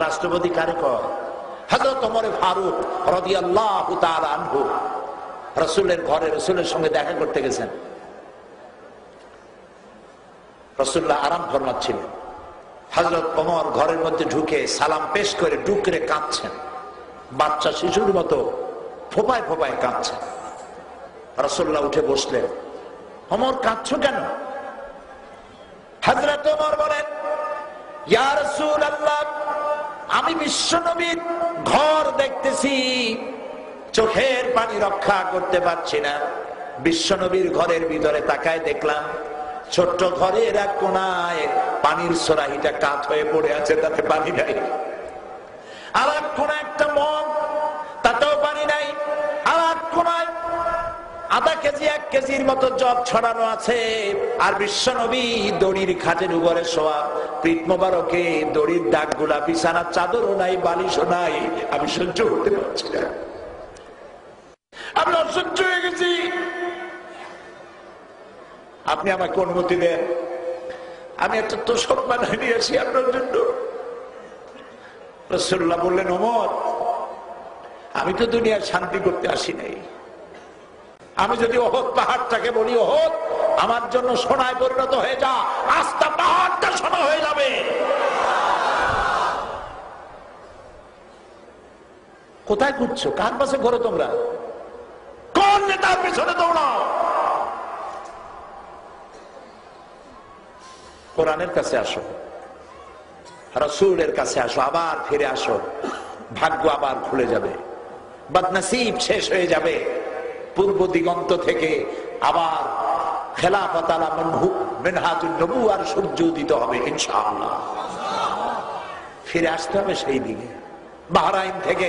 রাষ্ট্রপতি কারে কয়? হজরত ফারুক রদি আল্লাহ আনহু রসুলের ঘরে রসুলের সঙ্গে দেখা করতে গেছেন। রসুল্লাহ আরাম ফরমাচ্ছিলেন। হজরত ওমর ঘরের মধ্যে ঢুকে সালাম পেশ করে ডুকরে কাঁদছেন। বাচ্চা শিশুর মতো ফোপায় ফোপায় কাঁদছেন। রসুল্লাহ উঠে বসলেন। অমর কাঁদছ কেন? হজরত ওমর বলেন, ইয়া রাসূলুল্লাহ আমি বিশ্বনবীর ঘর দেখতেছি। চোখের পানি রক্ষা করতে পারছি না। বিশ্বনবীর ঘরের ভিতরে তাকায় দেখলাম, ছোট্ট ঘরের এক কোনায় পানির সরাহিটা কাত হয়ে পড়ে আছে, তাতে পানি নাই। আর এক কোনা আধা কেজি, এক কেজির মতো জব ছড়ানো আছে। আর বিশ্বনবী দড়ির খাটের উপরে শোয়া। প্রীত মোবারকে দড়ির দাগগুলা বিছানার চাদরও নাই, বালিশও নাই। আমি সহ্য করতে পারছি না। আমি অসহ্য হয়ে গেছি। আপনি আমাকে অনুমতি দেন। আমি একটা তোষক আপনার জন্য। বললেন, ওমর, আমি তো দুনিয়ার শান্তি করতে আসি নাই। আমি যদি ওহত পাহাড়টাকে বলি ওহত আমার জন্য সোনায় পরিণত হয়ে যা আস্তা পাহাড়টা সোনা হয়ে যাবে। কোথায় খুঁজছো কার পাশে ঘোরো তোমরা? কোন নেতার পেছনে দৌড়াও? কোরআনের কাছে আসো। রসুলের কাছে আসো, আবার ফিরে আসো। ভাগ্য আবার খুলে যাবে। বদনসিব শেষ হয়ে যাবে। পূর্ব দিগন্ত থেকে আবার খেলাফতালা মেনহাজুল নবু আর সূর্য উদিত হবে, ইনশাআল্লাহ। ফিরে আসতে হবে সেই দিকে। বাহারাইন থেকে